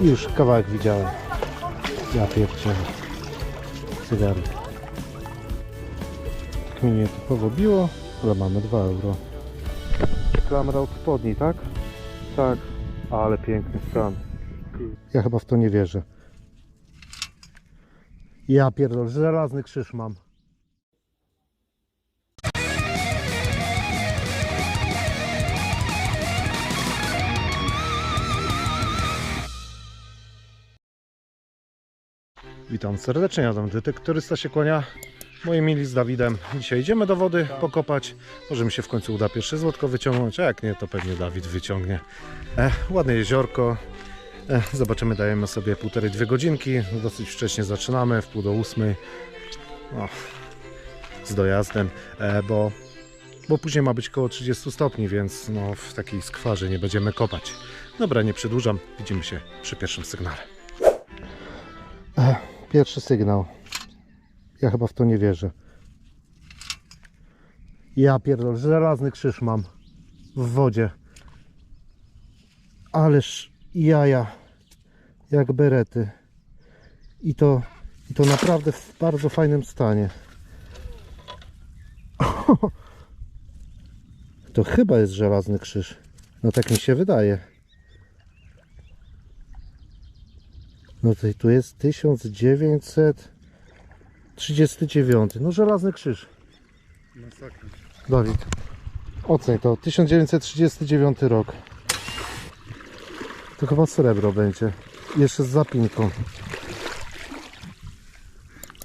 Już kawałek widziałem. Ja pierdzielę. Cygary. Tak mi nietypowo biło, ale mamy 2 euro. Klamra od spodni, tak? Tak. Ale piękny stan. Ja chyba w to nie wierzę. Ja pierdolę, żelazny krzyż mam. Witam serdecznie, Adam Detektorysta się kłania. Moi mili z Dawidem. Dzisiaj idziemy do wody pokopać. Może mi się w końcu uda pierwsze złotko wyciągnąć, a jak nie, to pewnie Dawid wyciągnie. E, ładne jeziorko. E, zobaczymy, dajemy sobie półtorej, dwie godzinki. Dosyć wcześnie zaczynamy, w pół do ósmej. O, z dojazdem, e, bo, bo później ma być około 30 stopni, więc no, w takiej skwarze nie będziemy kopać. Dobra, nie przedłużam. Widzimy się przy pierwszym sygnale. Pierwszy sygnał. Ja chyba w to nie wierzę. Ja pierdolę, żelazny krzyż mam w wodzie. Ależ jaja, jak berety. I to, i to naprawdę w bardzo fajnym stanie. To chyba jest żelazny krzyż. No tak mi się wydaje. No to tu jest 1939. No żelazny krzyż. Masakra. Dawid. Oceń to. 1939 rok. To chyba srebro będzie. Jeszcze z zapinką.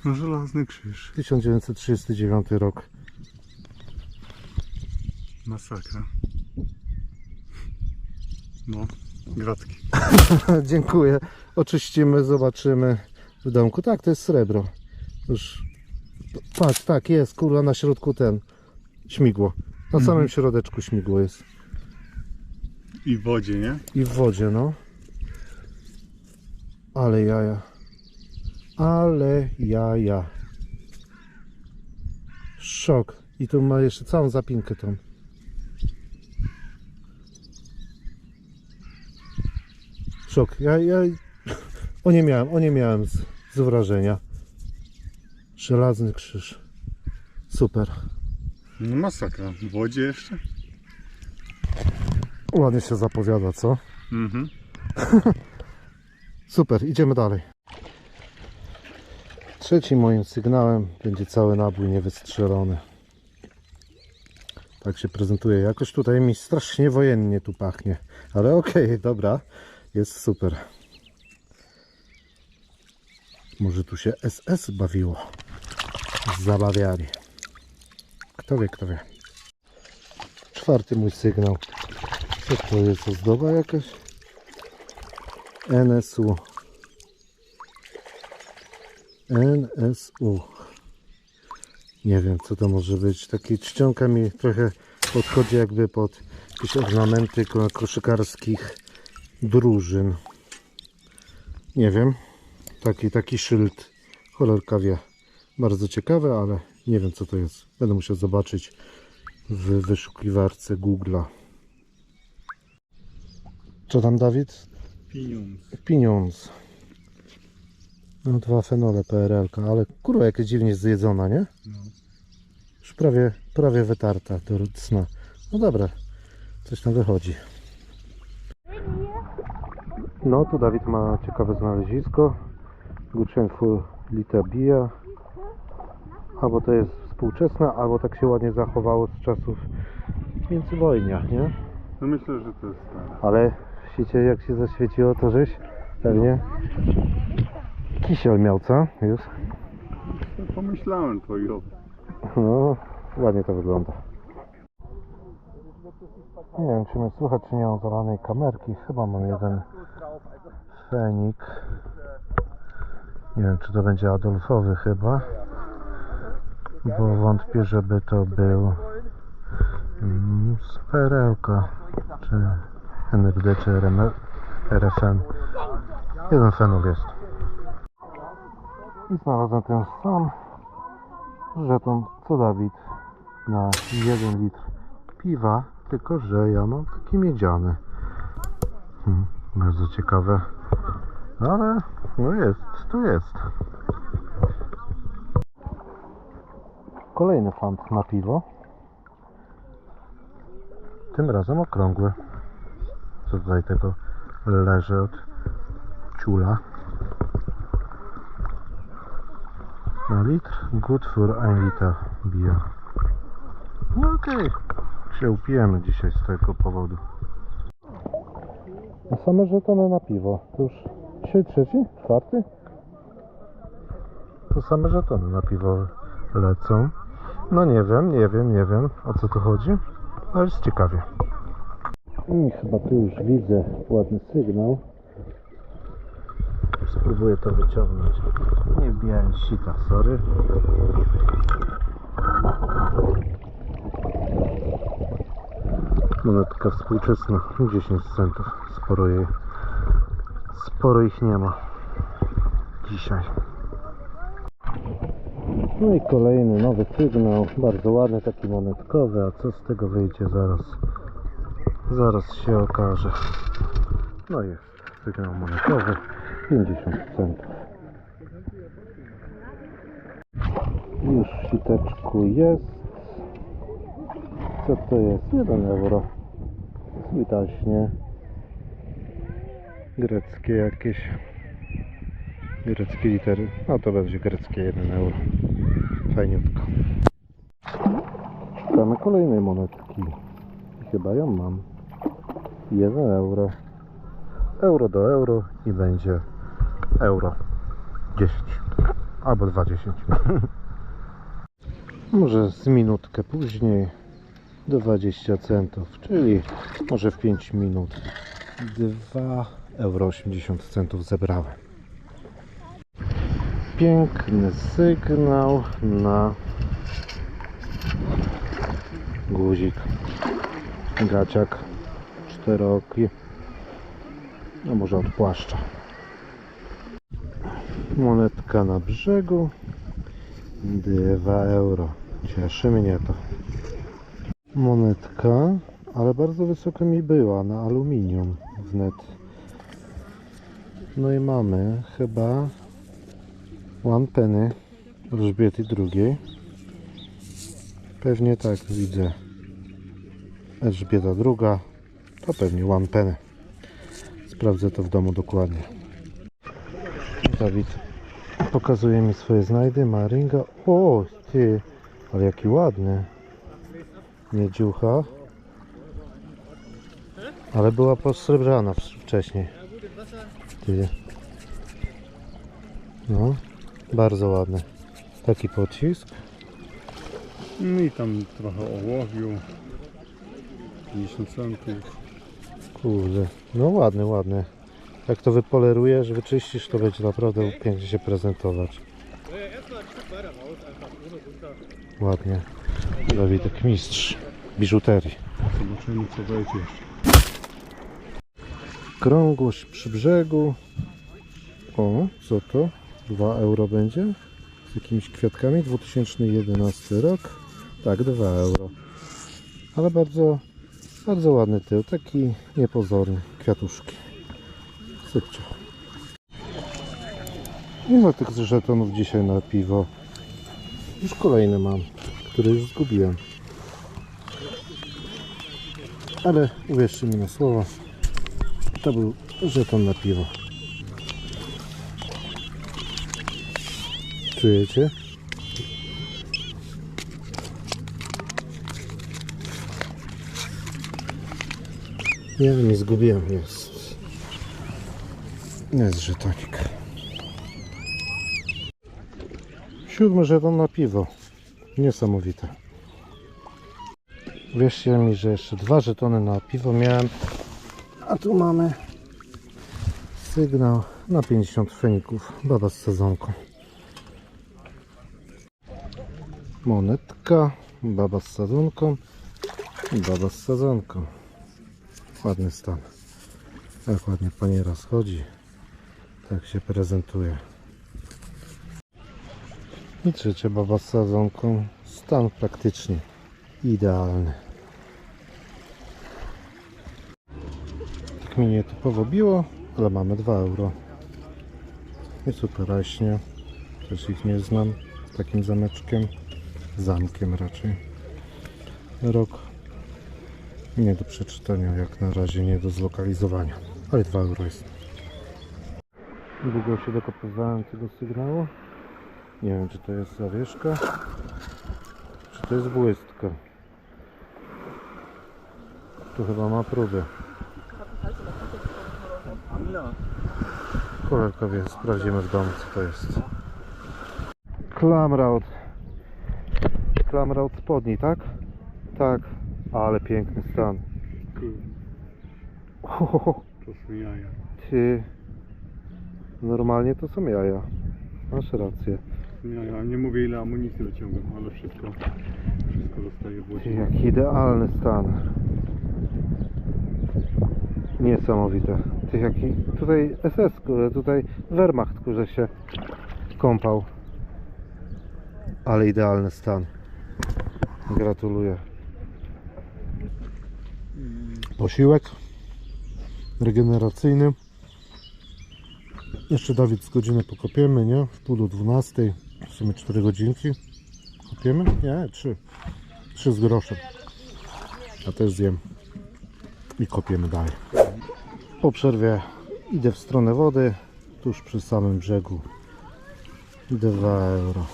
No żelazny krzyż. 1939 rok. Masakra. No, gratki. Dziękuję. Oczyścimy, zobaczymy w domku. Tak, to jest srebro. Już. Patrz, tak jest, kurwa, na środku ten śmigło. Na samym środeczku śmigło jest. I w wodzie, nie? I w wodzie, no. Ale jaja. Ale jaja. Szok. I tu ma jeszcze całą zapinkę tą. Szok. Ja, ja... O nie miałem, o nie miałem z, z wrażenia. Żelazny krzyż. Super. No masakra. W wodzie jeszcze? Ładnie się zapowiada, co? Mhm. Super, idziemy dalej. Trzecim moim sygnałem będzie cały nabój niewystrzelony. Tak się prezentuje. Jakoś tutaj mi strasznie wojennie tu pachnie. Ale okej, dobra. Jest super. Może tu się SS bawiło. Zabawiali. Kto wie, kto wie. Czwarty mój sygnał. Co to jest? Ozdoba jakaś? NSU. NSU. Nie wiem co to może być. Taki czcionka mi trochę podchodzi jakby pod jakieś ornamenty ko- koszykarskich drużyn. Nie wiem. Taki, taki szyld. Cholorka wie. Bardzo ciekawe, ale nie wiem co to jest. Będę musiał zobaczyć w wyszukiwarce Google'a. Co tam Dawid? Pieniądz. Pieniądz. No dwa fenole PRL, ale kurwa jakaś dziwnie zjedzona, nie? No. Już prawie, prawie wytarta do sna. No dobra, coś tam wychodzi. No tu Dawid ma ciekawe znalezisko. Guczenfu Litabia. Albo to jest współczesne, albo tak się ładnie zachowało z czasów międzywojnia, nie? No myślę, że to jest stare. Ale widzicie jak się zaświeciło to żeś? Pewnie. Kisiel miał, co? Już? No, pomyślałem twoją. No, ładnie to wygląda. Nie wiem, czy mnie słychać, czy nie mam zalanej kamerki. Chyba mam jeden fenik. Nie wiem, czy to będzie Adolfowy chyba. Bo wątpię, żeby to był mm, z PRL-ka, czy NRD, czy RML, RFN. Jeden fenol jest. I znalazłem ten sam żeton co Dawid na 1 litr piwa, tylko że ja mam taki miedziany. Hmm, bardzo ciekawe. Ale no jest, tu jest. Kolejny fant na piwo. Tym razem okrągły. Co tutaj tego leży od ciula. Na litr, good for 1 liter beer. No okej, się upijemy dzisiaj z tego powodu. A same żetony na piwo. Już dzisiaj trzeci? Czwarty? To same żetony na piwo lecą. No nie wiem, nie wiem, nie wiem o co tu chodzi, ale jest ciekawie. I chyba tu już widzę ładny sygnał. Spróbuję to wyciągnąć. Nie wbijając sita, sorry. Monetka współczesna, 10 centów. Sporo jej, sporo ich nie ma dzisiaj. No i kolejny nowy sygnał, bardzo ładny, taki monetkowy, a co z tego wyjdzie zaraz, zaraz się okaże. No jest sygnał monetowy, 50 centów. Już w siteczku jest. Co to jest? 1 euro. Widocznie. Greckie jakieś. Greckie litery. No to będzie greckie 1 euro. Fajniutko. Szukamy kolejnej monetki. Chyba ją mam. 1 euro. Euro do euro i będzie euro 10 albo 20. Może z minutkę później 20 centów, czyli może w 5 minut 2,80 euro centów zebrałem. Piękny sygnał na guzik. Gaciak czterooki no może od płaszcza monetka na brzegu. 2 euro. Cieszy mnie to. Monetka ale bardzo wysoko mi była na aluminium wnet no i mamy chyba one penny Elżbiety II pewnie tak widzę. Elżbieta II to pewnie one penny. Sprawdzę to w domu dokładnie. Dawid pokazuje mi swoje znajdy. Maringa o ty. Ale jaki ładny. Miedziucha ale była posrebrzana wcześniej ty. no bardzo ładny taki pocisk No i tam trochę ołowiu. 50 centów. Kurde, no ładny, ładny. Jak to wypolerujesz, wyczyścisz, to będzie naprawdę pięknie się prezentować. Ładnie. Dawidek mistrz biżuterii. Zobaczymy co wejdzie jeszcze. Krągłość przy brzegu. O, co to? 2 euro będzie? Z jakimiś kwiatkami. 2011 rok. Tak, 2 euro. Ale bardzo, bardzo ładny tył. Taki niepozorny. Kwiatuszki. Sypcio. Ile tych żetonów dzisiaj na piwo? Już kolejny mam, który już zgubiłem. Ale uwierzcie mi na słowo, to był żeton na piwo. Czujecie? Ja nie zgubiłem, jest. Jest żetonik. Siódmy żeton na piwo. Niesamowite. Wierzcie mi, że jeszcze dwa żetony na piwo miałem. A tu mamy sygnał na 50 feników. Baba z sezonką. Monetka. Baba z sadzonką. Baba z sadzonką. Ładny stan. Jak ładnie paniera schodzi. Tak się prezentuje. I trzecia baba z sadzonką. Stan praktycznie idealny. Tak mi nietypowo biło, ale mamy 2 euro. I super raśnie. Też ich nie znam. Z takim zameczkiem. Zamkiem raczej. Rok. Nie do przeczytania, jak na razie nie do zlokalizowania. Ale 2 euro jest. Długo się dokopywałem tego sygnału. Nie wiem, czy to jest zawieszka, czy to jest błystka. Tu chyba ma próbę. Kolega wie, sprawdzimy w domu, co to jest. Klamraut. Klamraut spodni, tak? Tak. Ale piękny stan. Ohoho, To są jaja. ty. Normalnie to są jaja. Masz rację. Ja nie mówię ile amunicji wyciągam, ale wszystko, wszystko zostaje w łodzie. jaki idealny stan. Niesamowite. Ty, jaki tutaj SS, kurde, tutaj Wehrmacht, kurde się kąpał. Ale idealny stan. Gratuluję. Posiłek regeneracyjny. Jeszcze Dawid z godziny pokopiemy, nie? W pół do 12. W sumie 4 godzinki. Kopiemy? Nie, 3. 3 z groszem. Ja też zjem. I kopiemy dalej. Po przerwie idę w stronę wody, tuż przy samym brzegu. 2 euro.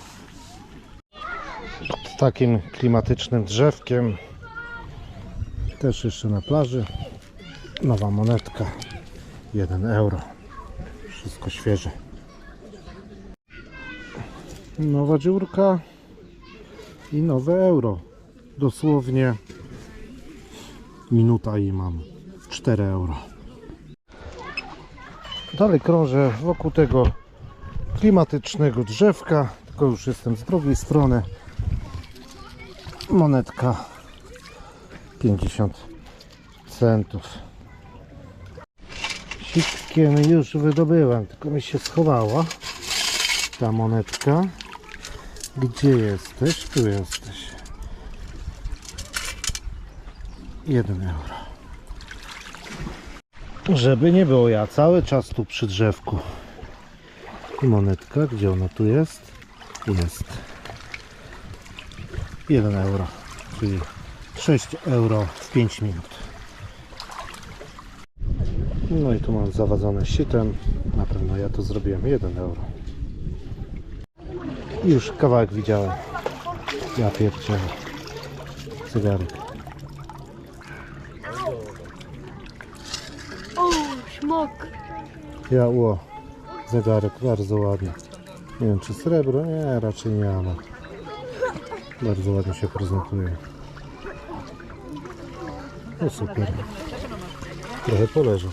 Z takim klimatycznym drzewkiem. Też jeszcze na plaży. Nowa monetka. 1 euro. Wszystko świeże. Nowa dziurka i nowe euro. Dosłownie minuta i mam 4 euro. Dalej krążę wokół tego klimatycznego drzewka, tylko już jestem z drugiej strony. Monetka 50 centów. Sitkiem już wydobyłem, tylko mi się schowała ta monetka. Gdzie jesteś? Tu jesteś. 1 euro. Żeby nie było, ja cały czas tu przy drzewku. I monetka, gdzie ona tu jest? Jest. 1 euro, czyli 6 euro w 5 minut. No i tu mam zawadzone sitem. Na pewno ja to zrobiłem 1 euro. Już kawałek widziałem. Ja pierdzielę. Cygarek. O, szmok. Ja ło. Zegarek bardzo ładny. Nie wiem czy srebro? Nie, raczej nie ma. Bardzo ładnie się prezentuje. No super. Trochę poleżał.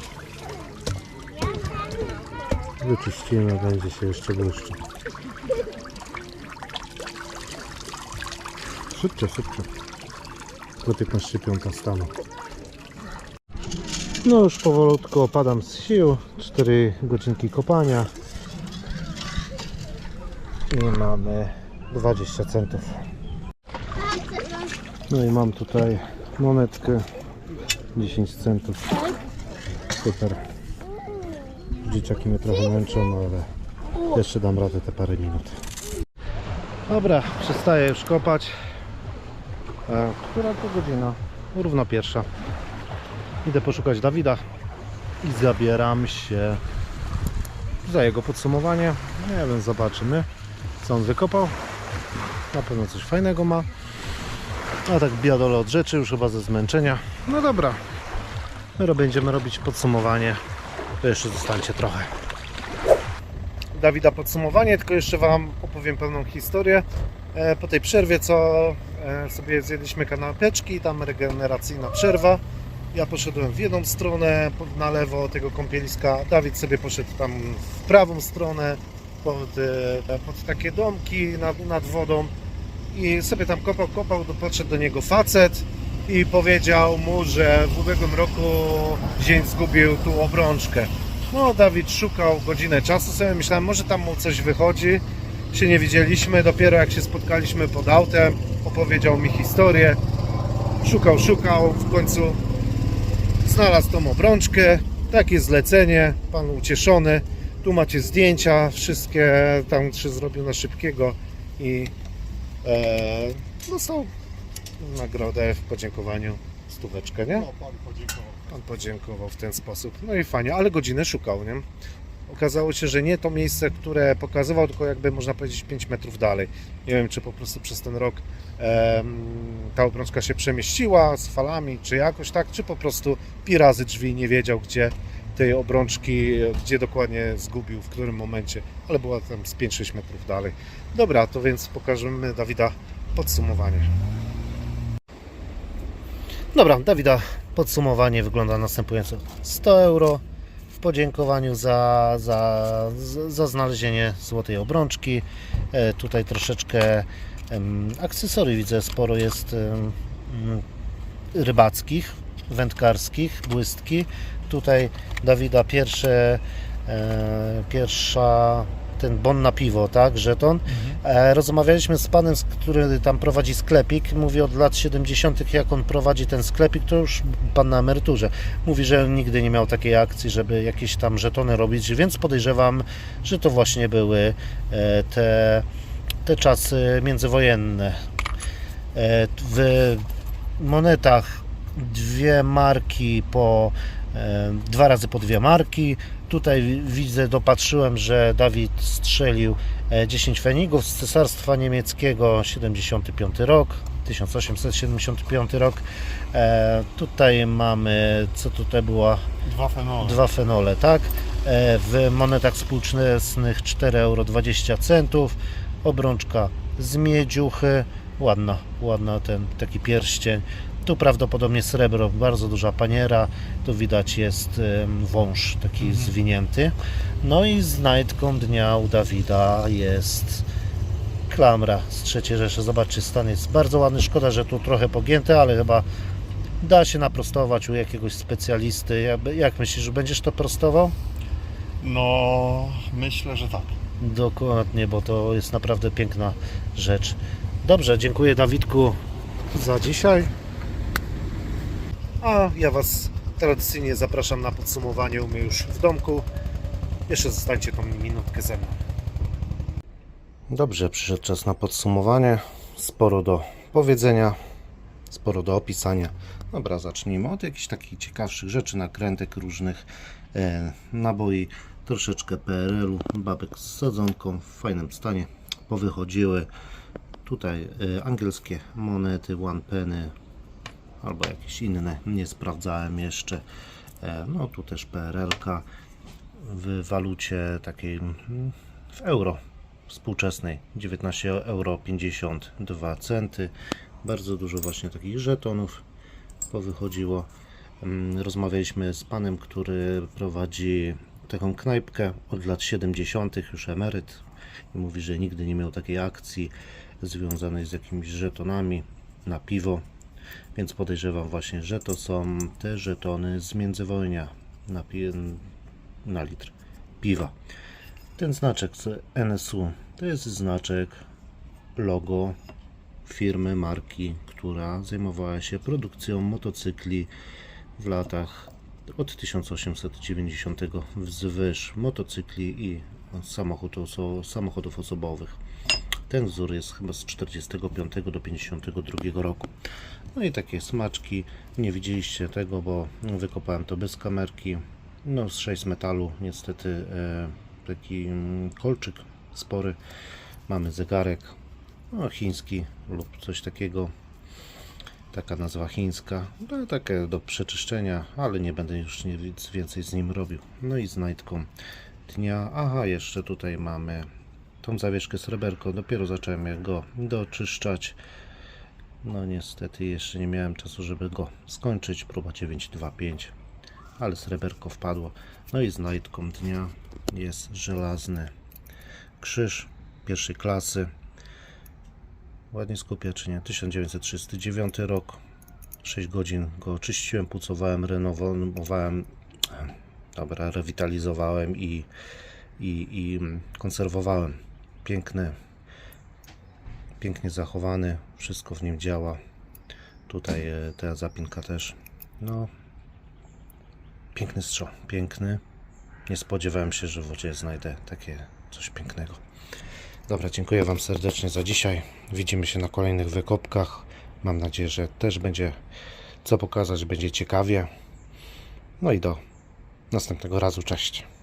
Wyczyścimy, będzie się jeszcze błyszczył. Szybciej, szybciej. Do 15 piąta stanu. No już powolutku opadam z sił. 4 godzinki kopania. I mamy 20 centów. No i mam tutaj monetkę 10 centów. Super. Dzieciaki mnie trochę męczą, ale jeszcze dam radę te parę minut. Dobra, przestaję już kopać. Która to godzina? Równo pierwsza. Idę poszukać Dawida i zabieram się za jego podsumowanie. Nie wiem, zobaczymy co on wykopał. Na pewno coś fajnego ma. A tak biadole od rzeczy, już chyba ze zmęczenia. No dobra, my będziemy robić podsumowanie. To jeszcze zostańcie trochę. Dawida podsumowanie, tylko jeszcze Wam opowiem pewną historię. E, Po tej przerwie, co e, sobie zjedliśmy kanapeczki, tam regeneracyjna przerwa. Ja poszedłem w jedną stronę, na lewo tego kąpieliska. Dawid sobie poszedł tam w prawą stronę, pod, e, pod takie domki nad, nad wodą. I sobie tam kopał, kopał, podszedł do niego facet i powiedział mu, że w ubiegłym roku dzień zgubił tu obrączkę. No, Dawid szukał godzinę czasu, sobie myślałem, może tam mu coś wychodzi. Się nie widzieliśmy, dopiero jak się spotkaliśmy pod autem, opowiedział mi historię. Szukał, szukał, w końcu znalazł tą obrączkę. Takie zlecenie, pan ucieszony. Tu macie zdjęcia, wszystkie tam czy zrobił na szybkiego i e, dostał nagrodę w podziękowaniu stóweczkę, nie? No, pan podziękował. Pan podziękował w ten sposób. No i fajnie, ale godzinę szukał, nie? Okazało się, że nie to miejsce, które pokazywał, tylko jakby można powiedzieć 5 metrów dalej. Nie wiem, czy po prostu przez ten rok ta obrączka się przemieściła z falami, czy jakoś tak, czy po prostu pi razy drzwi nie wiedział, gdzie tej obrączki, gdzie dokładnie zgubił, w którym momencie, ale była tam z 5-6 metrów dalej. Dobra, to więc pokażemy Dawida podsumowanie. Dobra, Dawida podsumowanie wygląda następująco. 100 euro podziękowaniu za, za, za- znalezienie złotej obrączki. E, tutaj troszeczkę akcesorii widzę, sporo jest rybackich, wędkarskich, błystki. Tutaj Dawida pierwsze, e, pierwsza ten bon na piwo, tak, żeton. E, Rozmawialiśmy z panem, który tam prowadzi sklepik. Mówi od lat 70., jak on prowadzi ten sklepik, to już pan na emeryturze. Mówi, że nigdy nie miał takiej akcji, żeby jakieś tam żetony robić, więc podejrzewam, że to właśnie były e, te, te czasy międzywojenne. E, W monetach dwie marki po dwa razy po dwie marki. Tutaj wi- widzę, dopatrzyłem, że Dawid strzelił e, 10 fenigów z Cesarstwa Niemieckiego 75 rok, 1875 rok. E, tutaj mamy, co tutaj była Dwa fenole. dwa fenole, tak? E, W monetach współczesnych 4,20 euro. Obrączka z miedziuchy. Ładna, ładna ten taki pierścień. Tu prawdopodobnie srebro, bardzo duża paniera. Tu widać jest wąż taki zwinięty. No i znajdką dnia u Dawida jest klamra z III Rzeszy. Zobaczcie, stan jest bardzo ładny. Szkoda, że tu trochę pogięte, ale chyba da się naprostować u jakiegoś specjalisty. Jak, jak myślisz, że będziesz to prostował? No, myślę, że tak. Dokładnie, bo to jest naprawdę piękna rzecz. Dobrze, dziękuję Dawidku za dzisiaj. A ja Was tradycyjnie zapraszam na podsumowanie u mnie już w domku. Jeszcze zostańcie tą minutkę ze mną. Dobrze, przyszedł czas na podsumowanie. Sporo do powiedzenia, sporo do opisania. Dobra, zacznijmy od jakichś takich ciekawszych rzeczy, nakrętek różnych, e, naboi, troszeczkę PRL-u, babek z sadzonką w fajnym stanie, powychodziły. Tutaj e, angielskie monety, one penny albo jakieś inne, nie sprawdzałem jeszcze. E, no tu też PRL-ka w walucie takiej mm, w euro współczesnej 19 euro 52 centy. Bardzo dużo właśnie takich żetonów powychodziło. Mm, Rozmawialiśmy z panem, który prowadzi taką knajpkę od lat 70., już emeryt. I mówi, że nigdy nie miał takiej akcji związanej z jakimiś żetonami na piwo. Więc podejrzewam właśnie, że to są te żetony z międzywojnia na, na litr piwa. Ten znaczek NSU to jest znaczek logo firmy, marki, która zajmowała się produkcją motocykli w latach od 1890 wzwyż motocykli i samochodów osobowych. Ten wzór jest chyba z 45 do 52 roku. No i takie smaczki. Nie widzieliście tego, bo wykopałem to bez kamerki. No z 6 metalu niestety e, taki mm, kolczyk spory. Mamy zegarek no, chiński lub coś takiego. Taka nazwa chińska. No, takie do przeczyszczenia, ale nie będę już nic więcej z nim robił. No i znajdką dnia. Aha, jeszcze tutaj mamy tą zawieszkę sreberko. Dopiero zacząłem go doczyszczać. No niestety jeszcze nie miałem czasu, żeby go skończyć. Próba 925, ale sreberko wpadło. No i znajdką dnia jest żelazny krzyż pierwszej klasy. Ładnie skupia, czy nie? 1939 rok. 6 godzin go oczyściłem, pucowałem, renowowałem, dobra, rewitalizowałem i, i, i konserwowałem. Piękny, pięknie zachowany, wszystko w nim działa. Tutaj e, ta zapinka też. No, piękny strzał, piękny. Nie spodziewałem się, że w wodzie znajdę takie coś pięknego. Dobra, dziękuję Wam serdecznie za dzisiaj. Widzimy się na kolejnych wykopkach. Mam nadzieję, że też będzie co pokazać, będzie ciekawie. No i do następnego razu. Cześć.